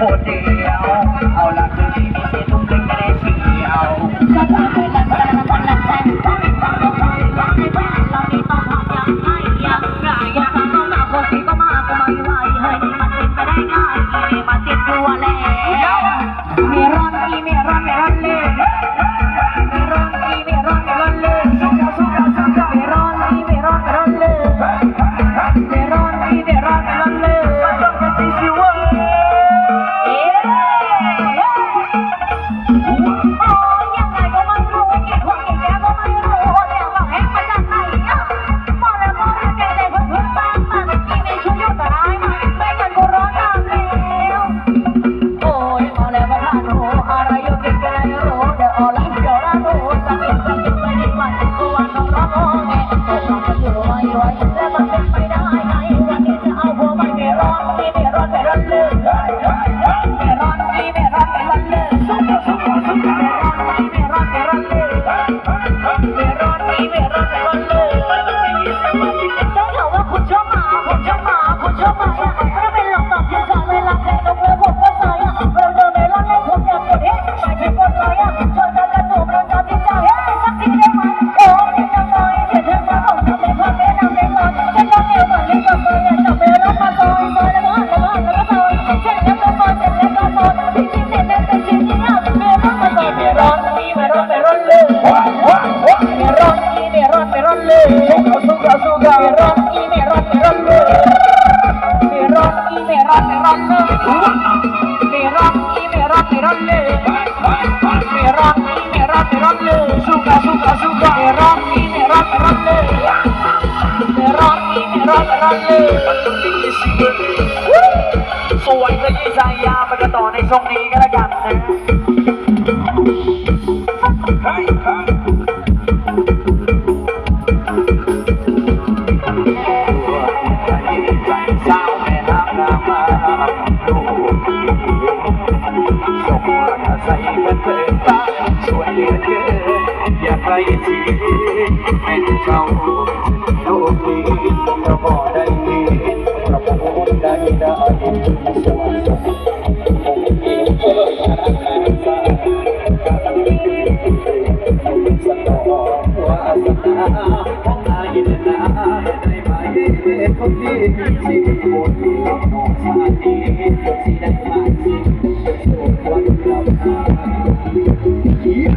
14. Rote, รักเลยไม่รักนี่ไม่รักไม่รักเลยไม่รักนี่ไม่รักไม่รักเลยสุกาสุกาสุกาไม่รักนี่ไม่รักไม่รักเลยไม่รักนี่ไม่รักไม่รักเลยสวยก็ยิ่งใจยาไปกันต่อในทรงนี้ก็แล้วกันนะสา ใครที่เป็นเจ้าโลกนี้เราบ่ได้มีเราบ่ได้ได้สวรรค์ินนาได้มาเด็กคนนี้สิโคนน้องสาดีสิได้มาสิวันที่บมา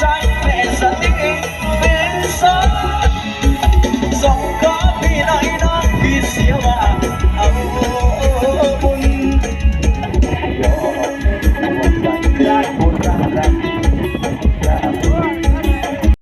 जाए मैं सत्य